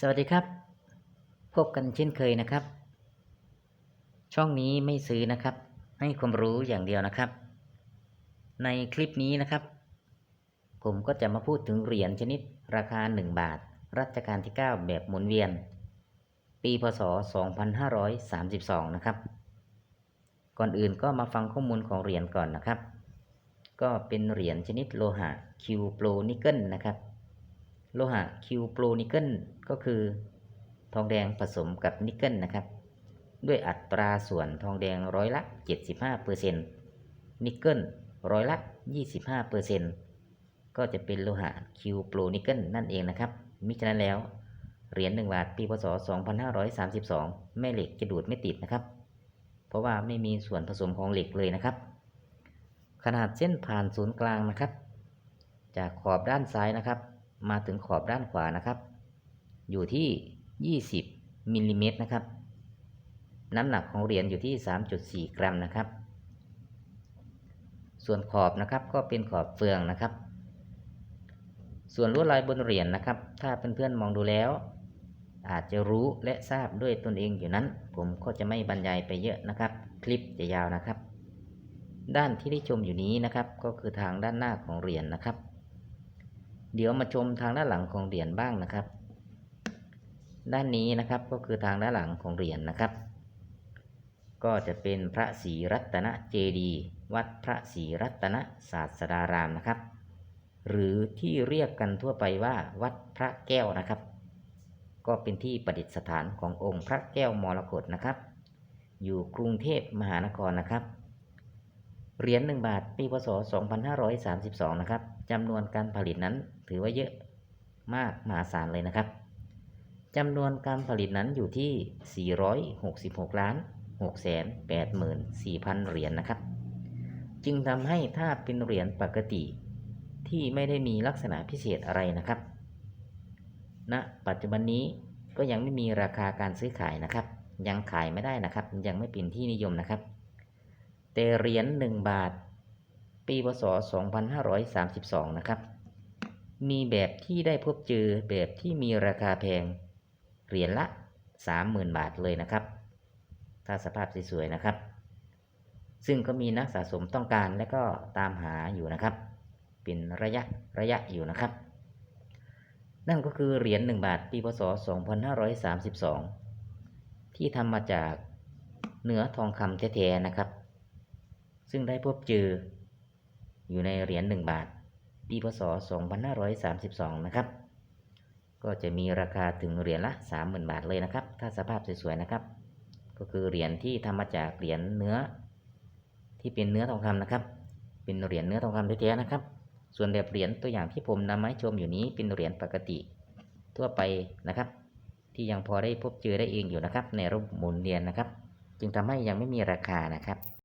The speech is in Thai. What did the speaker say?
สวัสดีครับ พบกันเช่นเคยนะครับ ช่องนี้ไม่ซื้อนะครับ ให้ความรู้อย่างเดียวนะครับ ในคลิปนี้นะครับ ผมก็จะมาพูดถึงเหรียญชนิดราคา 1 บาท รัชกาลที่ 9 แบบหมุนเวียน ปีพศ 2532 นะครับ ก่อนอื่นก็มาฟังข้อมูลของเหรียญก่อนนะครับ ก็เป็นเหรียญชนิดโลหะคิวโปรนิกเกิลนะครับ โลหะคิวโปรนิกเกิลก็คือทองแดงผสมกับนิกเกิลนะครับ ด้วยอัตราส่วนทองแดงร้อยละ 75%นิกเกิลร้อยละ 25%ก็จะเป็นโลหะคิวโปรนิกเกิลนั่นเองนะครับ มิฉะนั้นแล้ว เหรียญ1บาทปีพศ 2532 แม่เหล็กจะดูดไม่ติดนะครับ เพราะว่าไม่มีส่วนผสมของเหล็กเลยนะครับ ขนาดเส้นผ่านศูนย์กลางนะครับ จากขอบด้านซ้ายนะครับ มาถึงขอบด้านขวานะครับ อยู่ที่ 20มิลลิเมตรนะครับ น้ำหนักของเหรียญอยู่ที่ 3.4 กรัมนะครับ ส่วนขอบนะครับก็เป็นขอบเฟืองนะครับ ส่วนลวดลายบนเหรียญนะครับ ถ้าเพื่อนๆมองดูแล้ว อาจจะรู้และทราบด้วยตนเองอยู่นั้น ผมก็จะไม่บรรยายไปเยอะนะครับ คลิปจะยาวนะครับ ด้านที่ได้ชมอยู่นี้นะครับ ก็คือทางด้านหน้าของเหรียญนะครับ เดี๋ยวมาชมทางด้านหลังของเหรียญบ้างนะครับ ด้านนี้นะครับก็คือทางด้านหลังของเหรียญนะครับ ก็จะเป็นพระศรีรัตนเจดีย์วัดพระศรีรัตนศาสดารามนะครับ หรือที่เรียกกันทั่วไปว่าวัดพระแก้วนะครับ ก็เป็นที่ประดิษฐานขององค์พระแก้วมรกตนะครับ อยู่กรุงเทพมหานครนะครับ เหรียญ1บาทปีพศ 2532 นะครับจำนวนการผลิตนั้นถือว่าเยอะมากมหาศาลเลยนะครับจำนวนการผลิตนั้นอยู่ที่ 466 ล้าน6แสน84,000 เหรียญนนะครับ จึงทำให้ถ้าเป็นเหรียญปกติที่ไม่ได้มีลักษณะพิเศษอะไรนะครับณปัจจุบันนี้ก็ยังไม่มีราคาการซื้อขายนะครับ ยังขายไม่ได้นะครับ ยังไม่เป็นที่นิยมนะครับ แต่เหรียญ1บาท ปีพศ 2532 นะครับ มีแบบที่ได้พบเจอแบบที่มีราคาแพง เหรียญละ 30,000 บาทเลยนะครับ ถ้าสภาพสวยๆนะครับ ซึ่งก็มีนักสะสมต้องการและก็ตามหาอยู่นะครับ เป็นระยะระยะอยู่นะครับ นั่นก็คือเหรียญ1บาท ปีพศ 2532 ที่ทำมาจากเนื้อทองคำแท้ๆนะครับ ซึ่งได้พบเจอ อยู่ในเหรียญ1บาท ปีพศ 2532 นะครับ ก็จะมีราคาถึงเหรียญละ 30,000 บาทเลยนะครับ ถ้าสภาพสวยๆนะครับ ก็คือเหรียญที่ทำมาจากเหรียญเนื้อ ที่เป็นเนื้อทองคำนะครับ เป็นเหรียญเนื้อทองคำแท้ๆนะครับ ส่วนแบบเหรียญตัวอย่างที่ผมนำมาให้ชมอยู่นี้เป็นเหรียญปกติ ทั่วไปนะครับ ที่ยังพอได้พบเจอได้เองอยู่นะครับ ในระบบหมุนเวียนนะครับ จึงทำให้ยังไม่มีราคานะครับ